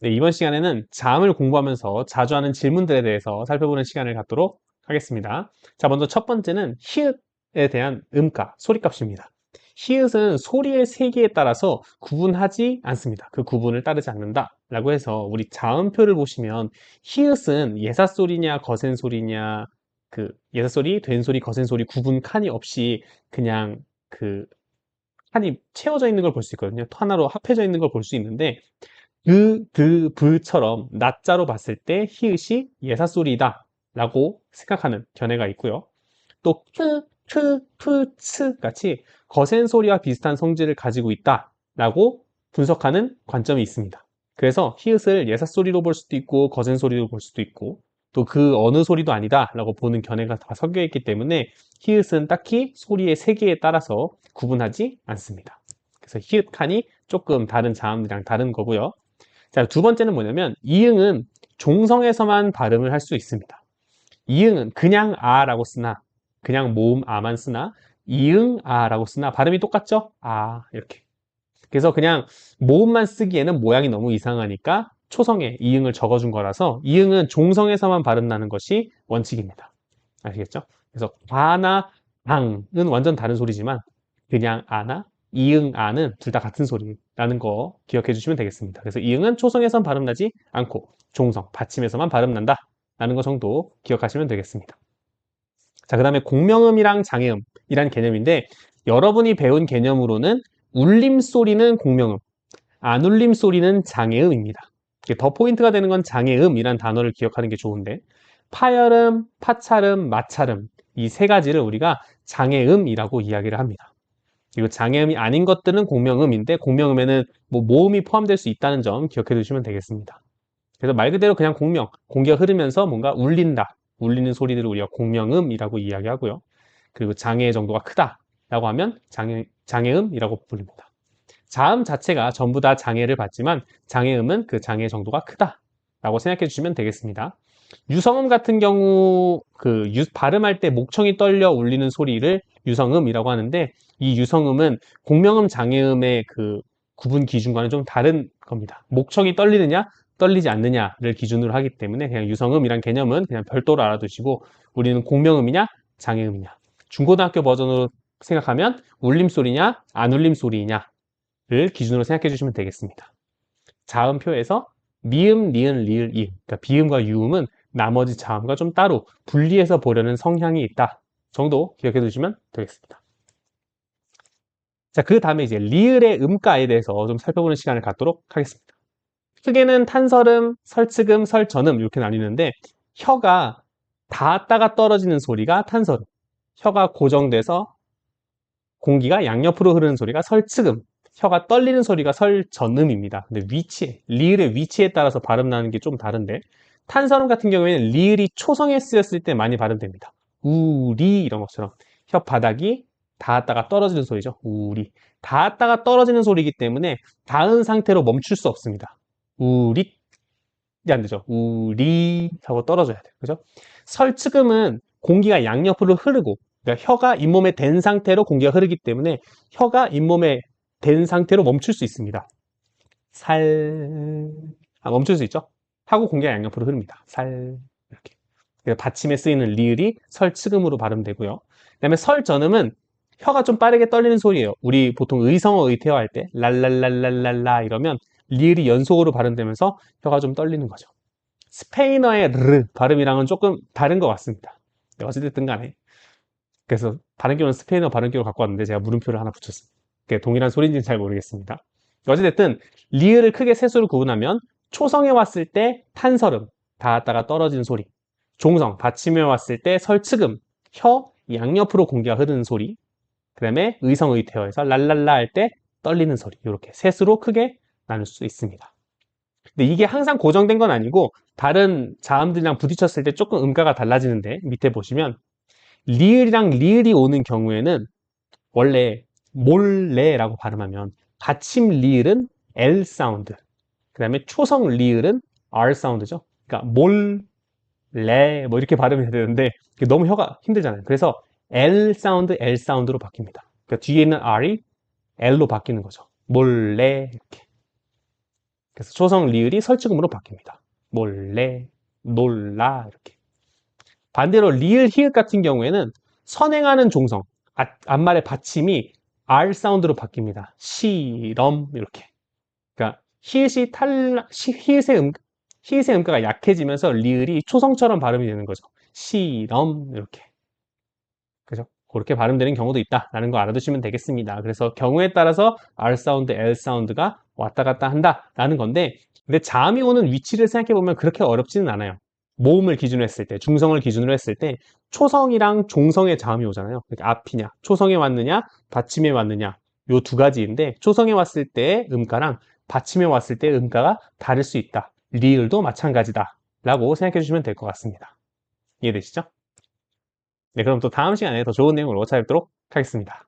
네, 이번 시간에는 자음을 공부하면서 자주 하는 질문들에 대해서 살펴보는 시간을 갖도록 하겠습니다. 자, 먼저 첫 번째는 히읗에 대한 음가, 소리값입니다. 히읗은 소리의 세기에 따라서 구분하지 않습니다. 그 구분을 따르지 않는다. 라고 해서 우리 자음표를 보시면 히읗은 예사소리냐 거센소리냐 그 예사소리, 된소리, 거센소리 구분 칸이 없이 그냥 그 칸이 채워져 있는 걸 볼 수 있거든요. 하나로 합해져 있는 걸 볼 수 있는데 그, 그, 브처럼 낮자로 봤을 때 히읗이 예사소리다 라고 생각하는 견해가 있고요. 또 크, 크, 프, 츠 같이 거센 소리와 비슷한 성질을 가지고 있다 라고 분석하는 관점이 있습니다. 그래서 히읗을 예사소리로 볼 수도 있고 거센 소리로 볼 수도 있고 또 그 어느 소리도 아니다 라고 보는 견해가 다 섞여 있기 때문에 히읗은 딱히 소리의 세계에 따라서 구분하지 않습니다. 그래서 히읗 칸이 조금 다른 자음들이랑 다른 거고요. 자, 두 번째는 뭐냐면 이응은 종성에서만 발음을 할 수 있습니다. 이응은 그냥 아라고 쓰나 그냥 모음 아만 쓰나 이응 아라고 쓰나 발음이 똑같죠? 아 이렇게. 그래서 그냥 모음만 쓰기에는 모양이 너무 이상하니까 초성에 이응을 적어준 거라서 이응은 종성에서만 발음 나는 것이 원칙입니다. 아시겠죠? 그래서 과나 당은 완전 다른 소리지만 그냥 아나 이응, 아는 둘 다 같은 소리라는 거 기억해 주시면 되겠습니다. 그래서 이응은 초성에선 발음나지 않고 종성, 받침에서만 발음난다 라는 거 정도 기억하시면 되겠습니다. 자, 그 다음에 공명음이랑 장애음이란 개념인데 여러분이 배운 개념으로는 울림 소리는 공명음, 안 울림 소리는 장애음입니다. 더 포인트가 되는 건 장애음이란 단어를 기억하는 게 좋은데 파열음, 파찰음, 마찰음 이 세 가지를 우리가 장애음이라고 이야기를 합니다. 그리고 장애음이 아닌 것들은 공명음인데 공명음에는 뭐 모음이 포함될 수 있다는 점 기억해 두시면 되겠습니다. 그래서 말 그대로 그냥 공명, 공기가 흐르면서 뭔가 울린다, 울리는 소리들을 우리가 공명음이라고 이야기하고요. 그리고 장애 정도가 크다라고 하면 장애, 장애음이라고 부릅니다. 자음 자체가 전부 다 장애를 받지만 장애음은 그 장애 정도가 크다라고 생각해 주시면 되겠습니다. 유성음 같은 경우 그 유, 발음할 때 목청이 떨려 울리는 소리를 유성음이라고 하는데 이 유성음은 공명음 장애음의 그 구분 기준과는 좀 다른 겁니다. 목청이 떨리느냐 떨리지 않느냐를 기준으로 하기 때문에 그냥 유성음이란 개념은 그냥 별도로 알아두시고 우리는 공명음이냐 장애음이냐 중고등학교 버전으로 생각하면 울림소리냐 안 울림소리냐를 기준으로 생각해 주시면 되겠습니다. 자음표에서 미음, 니은, 리을, 이음 그러니까 비음과 유음은 나머지 자음과 좀 따로 분리해서 보려는 성향이 있다 정도 기억해 두시면 되겠습니다. 자, 그 다음에 이제 리을의 음가에 대해서 좀 살펴보는 시간을 갖도록 하겠습니다. 크게는 탄설음, 설측음, 설전음 이렇게 나뉘는데 혀가 닿았다가 떨어지는 소리가 탄설음, 혀가 고정돼서 공기가 양옆으로 흐르는 소리가 설측음, 혀가 떨리는 소리가 설전음입니다. 근데 위치, 리을의 위치에 따라서 발음 나는 게 좀 다른데 탄설음 같은 경우에는 리을이 초성에 쓰였을 때 많이 발음됩니다. 우리 이런 것처럼 혓바닥이 닿았다가 떨어지는 소리죠. 우리. 닿았다가 떨어지는 소리이기 때문에 닿은 상태로 멈출 수 없습니다. 우리. 안 되죠. 우리 하고 떨어져야 돼요. 그죠? 설치금은 공기가 양옆으로 흐르고 그러니까 혀가 잇몸에 댄 상태로 공기가 흐르기 때문에 혀가 잇몸에 댄 상태로 멈출 수 있습니다. 살 아, 멈출 수 있죠? 하고 공기가 양옆으로 흐릅니다. 살. 받침에 쓰이는 리을이 설치금으로 발음되고요. 그 다음에 설전음은 혀가 좀 빠르게 떨리는 소리예요. 우리 보통 의성어 의태어 할 때 랄랄랄랄랄라 이러면 리을이 연속으로 발음되면서 혀가 좀 떨리는 거죠. 스페인어의 르 발음이랑은 조금 다른 것 같습니다. 어찌됐든 간에. 그래서 발음기로는 스페인어 발음기로 갖고 왔는데 제가 물음표를 하나 붙였습니다. 동일한 소리인지는 잘 모르겠습니다. 어찌됐든 리을을 크게 세 수로 구분하면 초성에 왔을 때 탄설음, 닿았다가 떨어지는 소리 종성, 받침에 왔을 때 설측음, 혀 양옆으로 공기가 흐르는 소리 그 다음에 의성의태어에서 랄랄라 할 때 떨리는 소리 이렇게 셋으로 크게 나눌 수 있습니다. 근데 이게 항상 고정된 건 아니고 다른 자음들이랑 부딪혔을 때 조금 음가가 달라지는데 밑에 보시면 리을이랑 리을이 오는 경우에는 원래 몰래라고 발음하면 받침 리을은 L 사운드 그 다음에 초성 리을은 R 사운드죠. 그러니까 몰 래뭐 이렇게 발음해야 되는데 너무 혀가 힘들잖아요. 그래서 L 사운드, L 사운드로 바뀝니다. 그러니까 뒤에 있는 R이 L로 바뀌는 거죠. 몰래 이렇게. 그래서 초성 리을이 설치금으로 바뀝니다. 몰래, 놀라 이렇게. 반대로 리을 히읗 같은 경우에는 선행하는 종성, 아- 앞말의 받침이 R 사운드로 바뀝니다. 시럼 이렇게. 그러니까 히읗이 탈 시- 히읗의 음 히읗의 음가가 약해지면서 리을이 초성처럼 발음이 되는 거죠. 시럼 이렇게. 그죠? 그렇게 발음되는 경우도 있다라는 거 알아두시면 되겠습니다. 그래서 경우에 따라서 R 사운드, L 사운드가 왔다 갔다 한다라는 건데, 근데 자음이 오는 위치를 생각해 보면 그렇게 어렵지는 않아요. 모음을 기준으로 했을 때, 중성을 기준으로 했을 때, 초성이랑 종성의 자음이 오잖아요. 그러니까 앞이냐, 초성에 왔느냐, 받침에 왔느냐, 요 두 가지인데, 초성에 왔을 때의 음가랑 받침에 왔을 때의 음가가 다를 수 있다. 리을도 마찬가지다. 라고 생각해 주시면 될 것 같습니다. 이해되시죠? 네, 그럼 또 다음 시간에 더 좋은 내용으로 찾아뵙도록 하겠습니다.